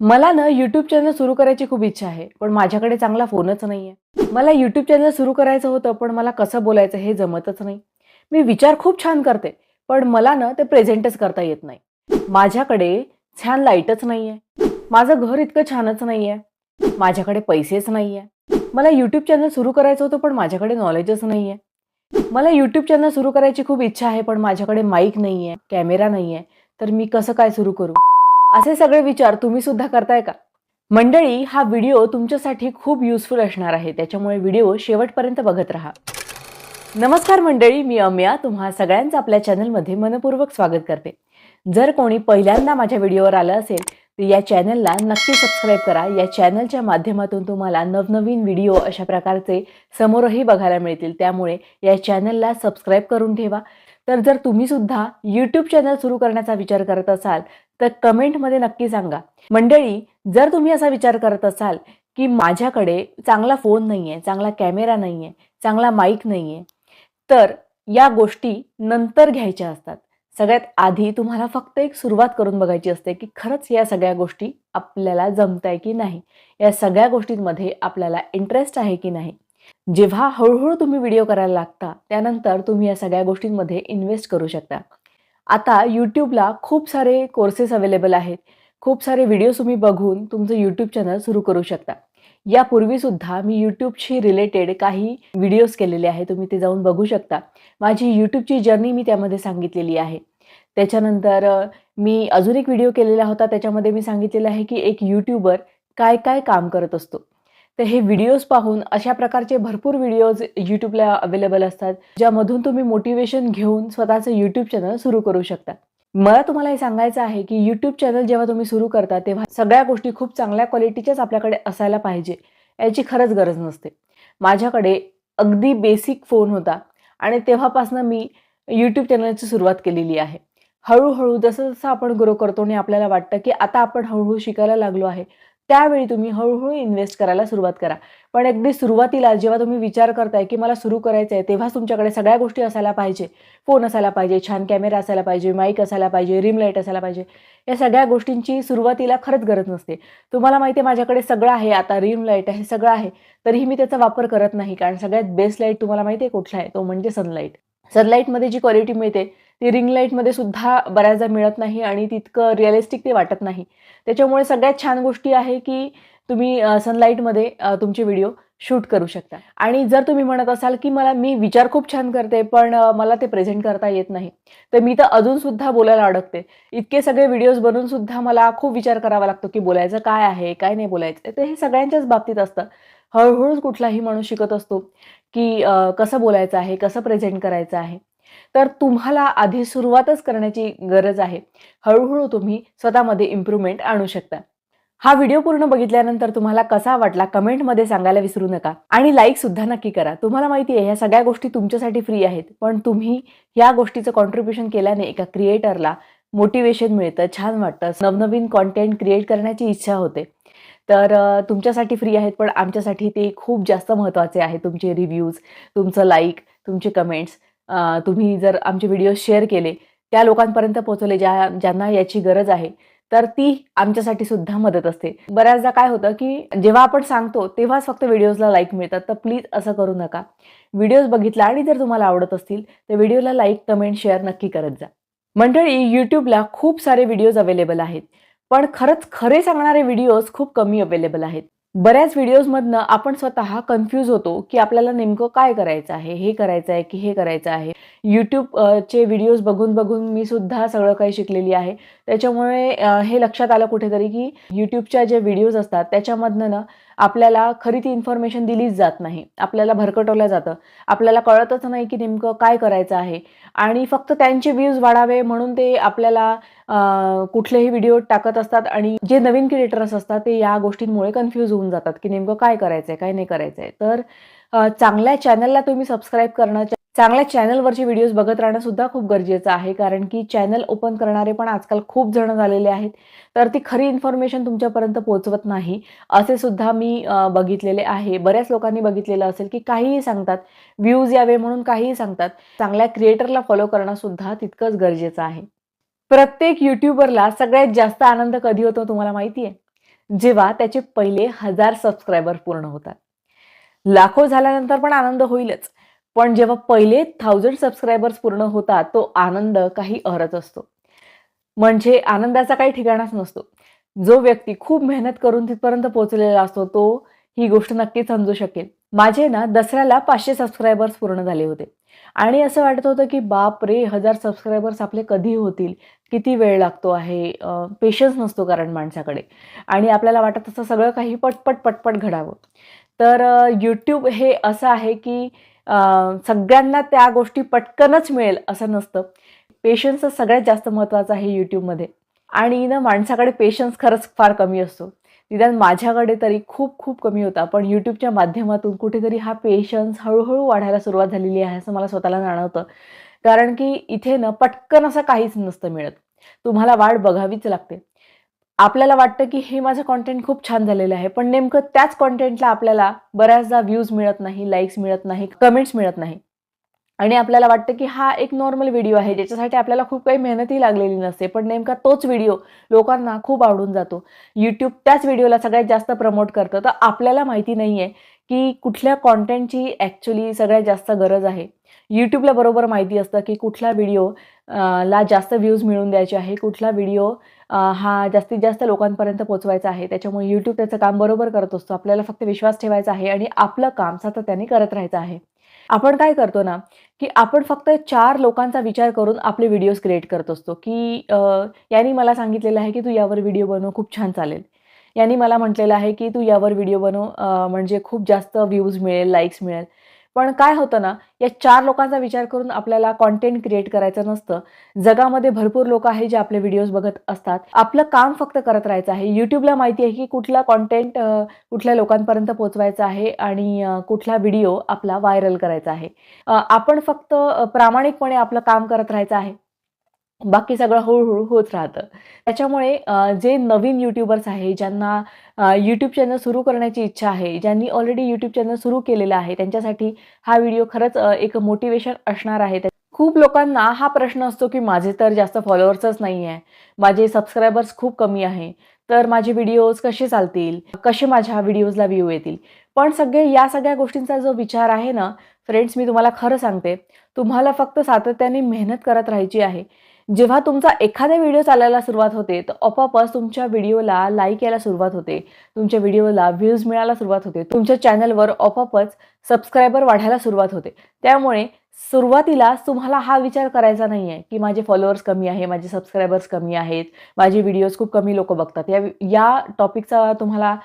मला ना YouTube channel सुरू करायची खूप इच्छा आहे पण माझ्याकडे चांगला फोनच नाही आहे मला यूट्यूब चॅनल सुरू करायचं होतं पण मला कसं बोलायचं हे जमतच नाही. मी विचार खूप छान करते पण मला ना ते प्रेझेंटच करता येत नाही. माझ्याकडे छान लाईटच नाही आहे माझं घर इतकं छानच नाही आहे माझ्याकडे पैसेच नाही आहे मला यूट्यूब चॅनल सुरू करायचं होतं पण माझ्याकडे नॉलेजच नाही आहे मला यूट्यूब चॅनल सुरू करायची खूप इच्छा आहे पण माझ्याकडे माईक नाही आहे कॅमेरा नाही आहे तर मी कसं काय सुरू करू? असे सगळे विचार तुम्ही सुद्धा करताय का? मंडळी हा व्हिडिओ तुमच्यासाठी खूप युजफुल असणार आहे. त्याच्यामुळे व्हिडिओ शेवटपर्यंत बघत राहा. नमस्कार मंडळी मी अम्या. तुम्हा सगळ्यांचं आपल्या चॅनलमध्ये मनपूर्वक स्वागत करते. जर कोणी पहिल्यांदा माझ्या व्हिडिओवर आलं असेल तर या चॅनलला नक्की सबस्क्राईब करा. या चॅनलच्या माध्यमातून तुम्हाला नवनवीन व्हिडिओ अशा प्रकारचे समोरही बघायला मिळतील. त्यामुळे या चॅनलला सबस्क्राईब करून ठेवा. तर जर तुम्ही सुद्धा यूट्यूब चॅनल सुरू करण्याचा विचार करत असाल तर कमेंटमध्ये नक्की सांगा. मंडळी जर तुम्ही असा विचार करत असाल की माझ्याकडे चांगला फोन नाही आहे चांगला कॅमेरा नाही आहे चांगला माईक नाही आहे तर या गोष्टी नंतर घ्यायच्या असतात. सगळ्यात आधी तुम्हाला फक्त एक सुरुवात करून बघायची असते की खरंच या सगळ्या गोष्टी आपल्याला जमत आहे की नाही? या सगळ्या गोष्टींमध्ये आपल्याला इंटरेस्ट आहे की नाही? जेव्हा हळूहळू तुम्ही व्हिडिओ करायला लागता त्यानंतर तुम्ही या सगळ्या गोष्टींमध्ये इन्व्हेस्ट करू शकता. आता यूट्यूबला खूप सारे कोर्सेस अवेलेबल आहेत. खूप सारे व्हिडिओ तुम्ही बघून तुमचं यूट्यूब चॅनल सुरू करू शकता. यापूर्वीसुद्धा मी यूट्यूबशी रिलेटेड काही व्हिडिओज केलेले आहे तुम्ही ते जाऊन बघू शकता. माझी यूट्यूबची जर्नी मी त्यामध्ये सांगितलेली आहे. त्याच्यानंतर मी अजून एक व्हिडिओ केलेला होता त्याच्यामध्ये मी सांगितलेलं आहे की एक यूट्यूबर काय काय काम करत असतो. तर हे व्हिडिओज पाहून अशा प्रकारचे भरपूर व्हिडिओज यूट्यूबला अवेलेबल असतात ज्यामधून तुम्ही मोटिवेशन घेऊन स्वतःचं यूट्यूब चॅनल सुरू करू शकता. मला तुम्हाला हे सांगायचं आहे की यूट्यूब चॅनल जेव्हा तुम्ही सुरू करता तेव्हा सगळ्या गोष्टी खूप चांगल्या क्वालिटीच्याच आपल्याकडे असायला पाहिजे याची खरंच गरज नसते. माझ्याकडे अगदी बेसिक फोन होता आणि तेव्हापासून मी यूट्यूब चॅनलची सुरुवात केलेली आहे. हळूहळू जसं जसं आपण ग्रो करतो आणि आपल्याला वाटतं की आता आपण हळूहळू शिकायला लागलो आहे त्यावेळी तुम्ही हळूहळू इन्व्हेस्ट करायला सुरुवात करा. पण अगदी सुरुवातीला जेव्हा तुम्ही विचार करताय की मला सुरू करायचं आहे तेव्हाच तुमच्याकडे सगळ्या गोष्टी असायला पाहिजे. फोन असायला पाहिजे छान कॅमेरा असायला पाहिजे माईक असायला पाहिजे रिम लाइट असायला पाहिजे. या सगळ्या गोष्टींची सुरुवातीला खरंच गरज नसते. तुम्हाला माहिती आहे माझ्याकडे सगळं आहे आता रिम लाइट आहे सगळं आहे. तरीही मी त्याचा वापर करत नाही कारण सगळ्यात बेस्ट लाइट तुम्हाला माहिती आहे कुठला आहे? तो म्हणजे सनलाईट सनलाईटमध्ये जी क्वालिटी मिळते ती रिंग लाईटमध्ये सुद्धा बऱ्याचदा मिळत नाही आणि तितकं रिअलिस्टिक ते वाटत नाही. त्याच्यामुळे सगळ्यात छान गोष्टी आहे की तुम्ही सनलाईटमध्ये तुमचे व्हिडिओ शूट करू शकता. आणि जर तुम्ही म्हणत असाल की मला मी विचार खूप छान करते पण मला ते प्रेझेंट करता येत नाही तर मी तर अजून सुद्धा बोलायला अडकते. इतके सगळे व्हिडिओज बनवून सुद्धा मला खूप विचार करावा लागतो की बोलायचं काय आहे काय नाही बोलायचं. तर हे सगळ्यांच्याच बाबतीत असतं. हळूहळूच कुठलाही माणूस शिकत असतो की कसं बोलायचं आहे कसं प्रेझेंट करायचं आहे. तर तुम्हाला आधी सुरुवातच करण्याची गरज आहे. हळूहळू तुम्ही स्वतःमध्ये इम्प्रूव्हमेंट आणू शकता. हा व्हिडिओ पूर्ण बघितल्यानंतर तुम्हाला कसा वाटला कमेंटमध्ये सांगायला विसरू नका. आणि लाईक सुद्धा नक्की करा. तुम्हाला माहिती आहे ह्या सगळ्या गोष्टी तुमच्यासाठी फ्री आहेत. पण तुम्ही या गोष्टीचं कॉन्ट्रीब्युशन केल्याने एका क्रिएटरला मोटिवेशन मिळतं छान वाटतं. नवनवीन कॉन्टेंट क्रिएट करण्याची इच्छा होते. तर तुमच्यासाठी फ्री आहेत पण आमच्यासाठी ते खूप जास्त महत्त्वाचे आहे. तुमचे रिव्ह्यूज तुमचं लाईक तुमचे कमेंट्स तुम्ही जर आमचे व्हिडिओ शेअर केले त्या लोकांपर्यंत पोहोचवले ज्या ज्यांना याची गरज आहे तर ती आमच्यासाठी सुद्धा मदत असते. बऱ्याचदा काय होतं की जेव्हा आपण सांगतो तेव्हाच फक्त व्हिडिओजला लाईक मिळतात तर प्लीज असं करू नका. व्हिडिओज बघितला आणि जर तुम्हाला आवडत असतील तर व्हिडिओला लाईक कमेंट शेअर नक्की करत जा. मंडळी यूट्यूबला खूप सारे व्हिडिओज अवेलेबल आहेत पण खरंच खरे सांगणारे व्हिडिओज खूप कमी अवेलेबल आहेत. बऱ्याच व्हिडिओजमधनं आपण स्वतः कन्फ्यूज होतो की आपल्याला नेमकं काय करायचं आहे हे करायचं आहे की हे करायचं आहे. यूट्यूब चे व्हिडिओज बघून बघून मी सुद्धा सगळं काही शिकलेली आहे. त्याच्यामुळे हे लक्षात आलं कुठेतरी की यूट्यूबच्या जे व्हिडिओज असतात त्याच्यामधनं ना आपल्याला खरी ती इन्फॉर्मेशन दिलीच जात नाही. आपल्याला भरकटवलं जातं. आपल्याला कळतच नाही की नेमकं काय करायचं आहे. आणि फक्त त्यांचे व्ह्यूज वाढावे म्हणून ते आपल्याला कुठलेही व्हिडिओ टाकत असतात आणि जे नवीन क्रिएटर्स असतात ते या गोष्टींमुळे कन्फ्यूज होऊन जातात की नेमकं काय करायचं आहे काय नाही करायचं आहे तर चांगल्या चॅनलला तुम्ही सबस्क्राईब करणं चांगल्या चॅनलवरचे व्हिडिओज बघत राहणं सुद्धा खूप गरजेचं आहे कारण की चॅनल ओपन करणारे पण आजकाल खूप जण झालेले आहेत. तर ती खरी इन्फॉर्मेशन तुमच्यापर्यंत पोहोचवत नाही असे सुद्धा मी बघितलेले आहे. बऱ्याच लोकांनी बघितलेलं असेल की काहीही सांगतात व्ह्यूज यावे म्हणून काहीही सांगतात चांगल्या क्रिएटरला फॉलो करणं सुद्धा तितकंच गरजेचं आहे. प्रत्येक युट्यूबरला सगळ्यात जास्त आनंद कधी होतो तुम्हाला माहिती आहे? जेव्हा त्याचे पहिले हजार सबस्क्रायबर पूर्ण होतात. लाखो झाल्यानंतर पण आनंद होईलच. पण जेव्हा पहिले थाउजंड सबस्क्रायबर्स पूर्ण होतात तो आनंद काही अहरच असतो. म्हणजे आनंदाचा काही ठिकाणाच नसतो. जो व्यक्ती खूप मेहनत करून तिथपर्यंत पोहोचलेला असतो तो ही गोष्ट नक्कीच समजू शकेल. माझे ना दसऱ्याला पाचशे सबस्क्रायबर्स पूर्ण झाले होते. आणि असं वाटत होतं की बाप रे हजार सबस्क्रायबर्स आपले कधी होतील? किती वेळ लागतो आहे? पेशन्स नसतो कारण माणसाकडे. आणि आपल्याला वाटत असं सगळं काही पटपट पटपट घडावं. तर यूट्यूब हे असं आहे की सगळ्यांना त्या गोष्टी पटकनच मिळेल असं नसतं. पेशन्स सगळ्यात जास्त महत्त्वाचं आहे यूट्यूबमध्ये आणि ना माणसाकडे पेशन्स खरंच फार कमी असतो. निदान माझ्याकडे तरी खूप खूप कमी होता. पण यूट्यूबच्या माध्यमातून कुठेतरी हा पेशन्स हळूहळू वाढायला सुरुवात झालेली आहे असं मला स्वतःला जाणवतं. कारण की इथे ना पटकन असं काहीच नसतं मिळत. तुम्हाला वाढ बघावीच लागते. आपल्याला वाटतं की हे माझं कॉन्टेंट खूप छान झालेलं आहे पण नेमकं त्याच कॉन्टेंटला आपल्याला बऱ्याचदा व्ह्यूज मिळत नाही लाईक्स मिळत नाही कमेंट्स मिळत नाही. आणि आपल्याला वाटतं की हा एक नॉर्मल व्हिडिओ आहे ज्याच्यासाठी आपल्याला खूप काही मेहनतही लागलेली नसते पण नेमका तोच व्हिडिओ लोकांना खूप आवडून जातो. यूट्यूब त्याच व्हिडिओला सगळ्यात जास्त प्रमोट करतं. तर आपल्याला माहिती नाही आहे की कुठल्या कॉन्टेंटची ॲक्च्युली सगळ्यात जास्त गरज आहे. यूट्यूबला बरोबर माहिती असतं की कुठला व्हिडिओ ला जास्त व्ह्यूज मिळून द्यायचे आहे कुठला व्हिडिओ हा जास्तीत जास्त लोकांपर्यंत पोचवायचा आहे. त्याच्यामुळे यूट्यूब त्याचं काम बरोबर करत असतो. आपल्याला फक्त विश्वास ठेवायचा आहे आणि आपलं काम सातत्याने करत राहायचं आहे. आपण काय करतो ना की आपण फक्त चार लोकांचा विचार करून आपले व्हिडिओज क्रिएट करत असतो. की यांनी मला सांगितलेलं आहे की तू यावर व्हिडिओ बनव खूप छान चालेल. यांनी मला म्हटलेलं आहे की तू यावर व्हिडिओ बनव म्हणजे खूप जास्त व्ह्यूज मिळेल लाईक्स मिळेल. पण काय होतं ना या चार लोकांचा विचार करून आपल्याला कॉन्टेंट क्रिएट करायचं नसतं. जगामध्ये भरपूर लोक आहे जे आपले व्हिडिओज बघत असतात. आपलं काम फक्त करत राहायचं आहे. यूट्यूबला माहिती आहे की कुठला कॉन्टेंट कुठल्या लोकांपर्यंत पोहोचवायचा आहे आणि कुठला व्हिडिओ आपला व्हायरल करायचा आहे. आपण फक्त प्रामाणिकपणे आपलं काम करत राहायचं आहे. बाकी सगळं हळूहळू होत राहतं. त्याच्यामुळे जे नवीन यूट्यूबर्स आहे ज्यांना यूट्यूब चॅनल सुरू करण्याची इच्छा आहे ज्यांनी ऑलरेडी यूट्यूब चॅनल सुरू केलेलं आहे त्यांच्यासाठी हा व्हिडिओ खरंच एक मोटिवेशन असणार आहे. खूप लोकांना हा प्रश्न असतो की माझे तर जास्त फॉलोअर्सच नाही आहे. माझे सबस्क्रायबर्स खूप कमी आहे. तर माझे व्हिडिओज कसे चालतील? कसे माझ्या व्हिडिओजला व्ह्यू येतील? पण सगळे या सगळ्या गोष्टींचा जो विचार आहे ना फ्रेंड्स मी तुम्हाला खरं सांगते. तुम्हाला फक्त सातत्याने मेहनत करत राहायची आहे. जेव्हा तुमचा एखादा व्हिडिओ चालायला सुरुवात होते तर आपोआपच तुमच्या व्हिडिओला लाईक यायला सुरुवात होते. तुमच्या व्हिडिओला व्ह्यूज मिळायला सुरुवात होते. तुमच्या चॅनलवर आपोआपच सबस्क्रायबर वाढायला सुरुवात होते. त्यामुळे सुरुवातीला तुम्हाला हा विचार करायचा नाही आहे की माझे फॉलोअर्स कमी आहे माझे सबस्क्रायबर्स कमी आहेत माझे व्हिडिओज खूप कमी लोक बघतात. या या टॉपिकचा तुम्हाला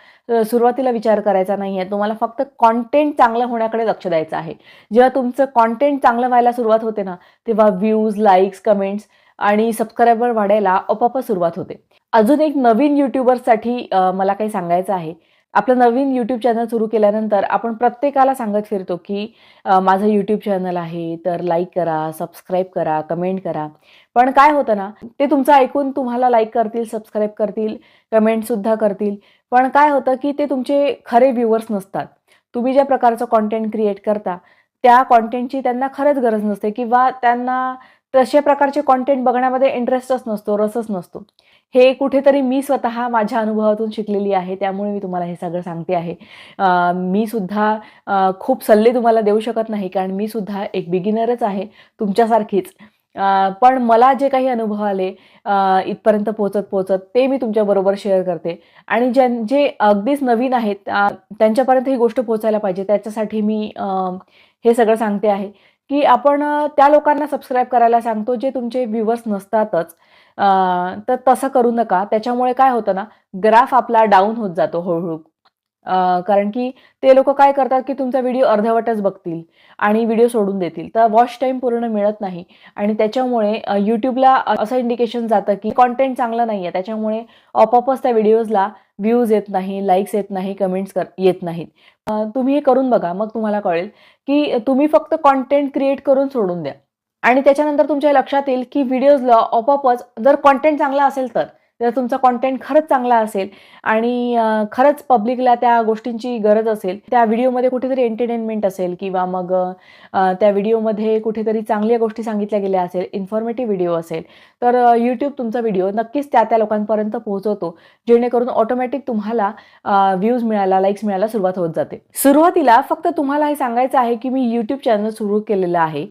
सुरुवातीला विचार करायचा नाही आहे तुम्हाला फक्त कॉन्टेंट चांगलं होण्याकडे लक्ष द्यायचं आहे. जेव्हा तुमचं कॉन्टेंट चांगलं व्हायला सुरुवात होते ना तेव्हा व्ह्यूज लाईक्स कमेंट्स आणि सबस्क्रायबर वाढायला आपोआप सुरुवात होते. अजून एक नवीन यूट्यूबर्ससाठी मला काही सांगायचं आहे. आपलं नवीन यूट्यूब चॅनल सुरू केल्यानंतर आपण प्रत्येकाला सांगत फिरतो की माझं यूट्यूब चॅनल आहे तर लाईक करा सबस्क्राईब करा कमेंट करा. पण काय होतं ना ते तुमचं ऐकून तुम्हाला लाईक करतील सबस्क्राईब करतील कमेंटसुद्धा करतील. पण काय होतं की ते तुमचे खरे व्ह्युअर्स नसतात. तुम्ही ज्या प्रकारचं कॉन्टेंट क्रिएट करता त्या कॉन्टेंटची त्यांना खरंच गरज नसते किंवा त्यांना तशा प्रकारचे कॉन्टेंट बघण्यामध्ये इंटरेस्टच नसतो रसच नसतो. हे कुठेतरी मी स्वतः माझ्या अनुभवातून शिकलेली आहे त्यामुळे मी तुम्हाला हे सगळं सांगते आहे. मी सुद्धा खूप सल्ले तुम्हाला देऊ शकत नाही कारण मी सुद्धा एक बिगिनरच आहे तुमच्यासारखीच. पण मला जे काही अनुभव आले इथपर्यंत पोचत पोचत ते मी तुमच्याबरोबर शेअर करते. आणि ज्यां जे अगदीच नवीन आहेत त्यांच्यापर्यंत ही गोष्ट पोचायला पाहिजे त्याच्यासाठी मी हे सगळं सांगते आहे. की आपण त्या लोकांना सबस्क्राईब करायला सांगतो जे तुमचे व्ह्यूवर्स नसतातच. तर तसं करू नका. त्याच्यामुळे काय होतं ना ग्राफ आपला डाऊन होत जातो हळूहळू. कारण की ते लोक काय करतात की तुमचा व्हिडिओ अर्धवटच बघतील आणि व्हिडिओ सोडून देतील. तर वॉच टाईम पूर्ण मिळत नाही. आणि त्याच्यामुळे यूट्यूबला असं इंडिकेशन जातं की कॉन्टेंट चांगलं नाही आहे त्याच्यामुळे आपोआपच त्या व्हिडिओजला व्ह्यूज येत नाही लाईक्स येत नाही कमेंट्स कर येत नाहीत. तुम्ही हे करून बघा मग तुम्हाला कळेल की तुम्ही फक्त कॉन्टेंट क्रिएट करून सोडून द्या. आणि त्याच्यानंतर तुमच्या लक्षात येईल की व्हिडिओजला आपोआपच जर कॉन्टेंट चांगला असेल तर जर तुमचा कॉन्टेंट खरंच चांगला असेल आणि खरंच पब्लिकला त्या गोष्टींची गरज असेल त्या व्हिडिओमध्ये कुठेतरी एंटरटेनमेंट असेल किंवा मग त्या व्हिडिओमध्ये कुठेतरी चांगल्या गोष्टी सांगितल्या गेल्या असेल इन्फॉर्मेटिव्ह व्हिडिओ असेल तर यूट्यूब तुमचा व्हिडिओ नक्कीच त्या त्या लोकांपर्यंत पोहोचवतो जेणेकरून ऑटोमॅटिक तुम्हाला व्ह्यूज मिळायला लाईक्स मिळायला सुरुवात होत जाते. सुरुवातीला फक्त तुम्हाला हे सांगायचं आहे की मी यूट्यूब चॅनल सुरू केलेलं आहे.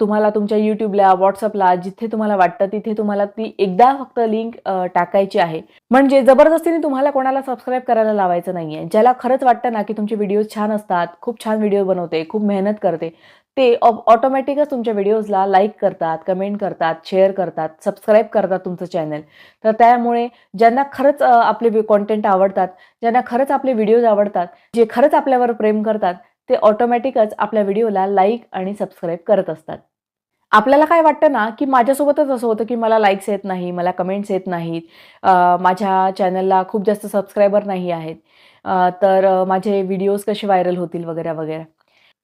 तुम्हाला तुमच्या यूट्यूबला व्हॉट्सअपला जिथे तुम्हाला वाटतं तिथे तुम्हाला ती एकदा फक्त लिंक टाकायची आहे. म्हणजे जबरदस्तीने तुम्हाला कोणाला सबस्क्राईब करायला लावायचं नाहीये. ज्याला खरंच वाटतं ना की तुमचे व्हिडिओज छान असतात खूप छान व्हिडिओ बनवते खूप मेहनत करते ते ऑटोमॅटिकच तुमच्या व्हिडिओजला लाईक करतात कमेंट करतात शेअर करतात सबस्क्राईब करतात तुमचं चॅनल तर त्यामुळे ज्यांना खरंच आपले कॉन्टेंट आवडतात ज्यांना खरंच आपले व्हिडिओज आवडतात जे खरंच आपल्यावर प्रेम करतात ते ऑटोमॅटिकच आपल्या व्हिडिओला लाईक आणि सबस्क्राईब करत असतात. आपल्याला काय वाटतं ना की माझ्यासोबतच असं होतं की मला लाईक्स येत नाही मला कमेंट्स येत नाहीत माझ्या चॅनलला खूप जास्त सबस्क्रायबर नाही आहेत तर माझे व्हिडिओज कसे व्हायरल होतील वगैरे वगैरे.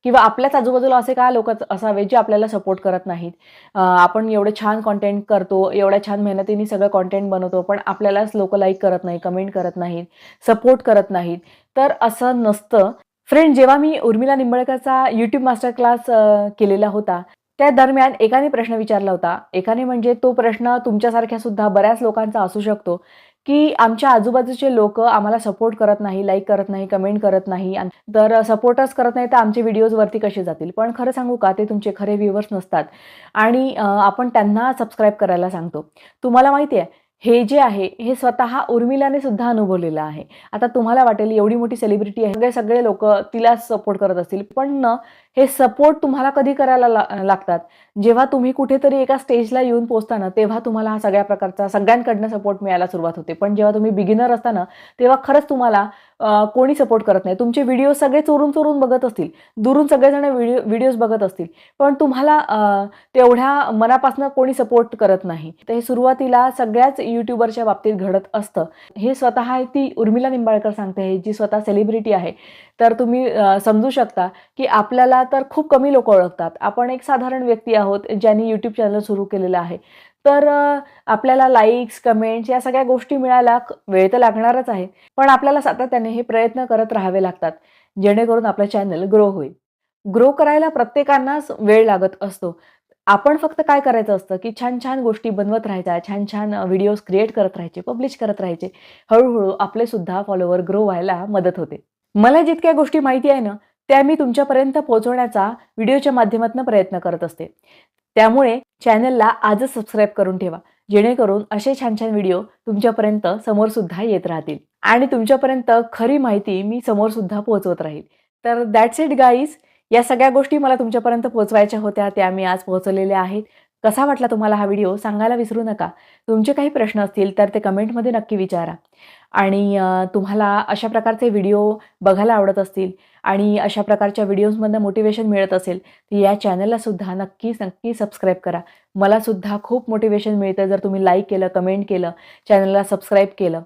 किंवा आपल्याच आजूबाजूला असे काय लोक असावे जे आपल्याला सपोर्ट करत नाहीत? आपण एवढे छान कॉन्टेंट करतो एवढ्या छान मेहनतीने सगळं कॉन्टेंट बनवतो पण आपल्यालाच लोक लाईक करत नाही कमेंट करत नाहीत सपोर्ट करत नाहीत. तर असं नसतं. फ्रेंड जेव्हा मी उर्मिला निंबळकरचा यूट्यूब मास्टर क्लास केलेला होता त्या दरम्यान एकाने प्रश्न विचारला होता. एकाने म्हणजे तो प्रश्न तुमच्यासारख्या सुद्धा बऱ्याच लोकांचा असू शकतो की आमच्या आजूबाजूचे लोक आम्हाला सपोर्ट करत नाही लाईक करत नाही कमेंट करत नाही. आणि तर सपोर्टच करत नाही तर आमचे व्हिडिओज वरती कसे जातील? पण खरं सांगू का ते तुमचे खरे व्ह्युअर्स नसतात. आणि आपण त्यांना सबस्क्राईब करायला सांगतो. तुम्हाला माहिती आहे हे जे आहे हे स्वतः उर्मिलाने सुद्धा अनुभवलेलं आहे. आता तुम्हाला वाटेल एवढी मोठी सेलिब्रिटी आहे. सगळे सगळे लोक तिला सपोर्ट करत असतील. पण ना हे सपोर्ट तुम्हाला कधी करायला ला- लागतात? जेव्हा तुम्ही कुठेतरी एका स्टेजला येऊन पोहोचताना तेव्हा तुम्हाला हा सगळ्या प्रकारचा सगळ्यांकडनं सपोर्ट मिळायला सुरुवात होते. पण जेव्हा तुम्ही बिगिनर असताना तेव्हा खरंच तुम्हाला कोणी सपोर्ट करत नाही. तुमचे व्हिडिओ सगळे चोरून चोरून बघत असतील. दुरून सगळेजण व्हिडिओ व्हिडिओज बघत असतील. पण तुम्हाला तेवढ्या मनापासून कोणी सपोर्ट करत नाही. तर हे सुरुवातीला सगळ्याच युट्यूबरच्या बाबतीत घडत असतं. हे स्वतः ती उर्मिला निंबाळकर सांगते आहे जी स्वतः सेलिब्रिटी आहे. तर तुम्ही समजू शकता की आपल्याला तर खूप कमी लोक ओळखतात. आपण एक साधारण व्यक्ती आहोत ज्यांनी यूट्यूब चॅनल सुरू केलेलं आहे. तर आपल्याला लाईक्स कमेंट्स या सगळ्या गोष्टी मिळायला वेळ तर लागणारच आहे. पण आपल्याला सातत्याने हे प्रयत्न करत राहावे लागतात जेणेकरून आपलं चॅनल ग्रो होईल. ग्रो करायला प्रत्येकांनाच वेळ लागत असतो. आपण फक्त काय करायचं असतं की छान छान गोष्टी बनवत राहायच्या छान छान व्हिडिओज क्रिएट करत राहायचे पब्लिश करत राहायचे. हळूहळू आपले सुद्धा फॉलोवर ग्रो व्हायला मदत होते. मला जितक्या गोष्टी माहिती आहे ना त्या मी तुमच्यापर्यंत पोहोचवण्याचा व्हिडिओच्या माध्यमातून प्रयत्न करत असते. त्यामुळे चॅनलला आजच सबस्क्राईब करून ठेवा. जेणेकरून असे छान छान व्हिडिओ तुमच्यापर्यंत समोर सुद्धा येत राहतील. आणि तुमच्यापर्यंत खरी माहिती मी समोर सुद्धा पोहोचवत राहील. तर दॅट्स इट गाईज या सगळ्या गोष्टी मला तुमच्यापर्यंत पोहोचवायच्या होत्या त्या मी आज पोहोचवलेल्या आहेत. कसा वाटला तुम्हाला हा व्हिडिओ? सांगायला विसरू नका. तुमचे काही प्रश्न असतील तर ते कमेंटमध्ये नक्की विचारा. आणि तुम्हाला अशा प्रकारचे व्हिडिओ बघायला आवडत असतील आणि अशा प्रकारच्या व्हिडिओजमधनं मोटिवेशन मिळत असेल तर या चॅनललासुद्धा नक्की नक्की सबस्क्राईब करा. मला सुद्धा खूप मोटिवेशन मिळतं जर तुम्ही लाईक केलं कमेंट केलं चॅनलला सबस्क्राईब केलं.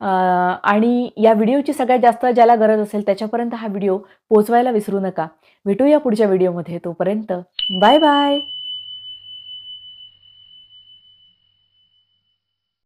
आणि या व्हिडिओची सगळ्यात जास्त ज्याला गरज असेल त्याच्यापर्यंत हा व्हिडिओ पोचवायला विसरू नका. भेटूया पुढच्या व्हिडिओमध्ये. तोपर्यंत बाय बाय!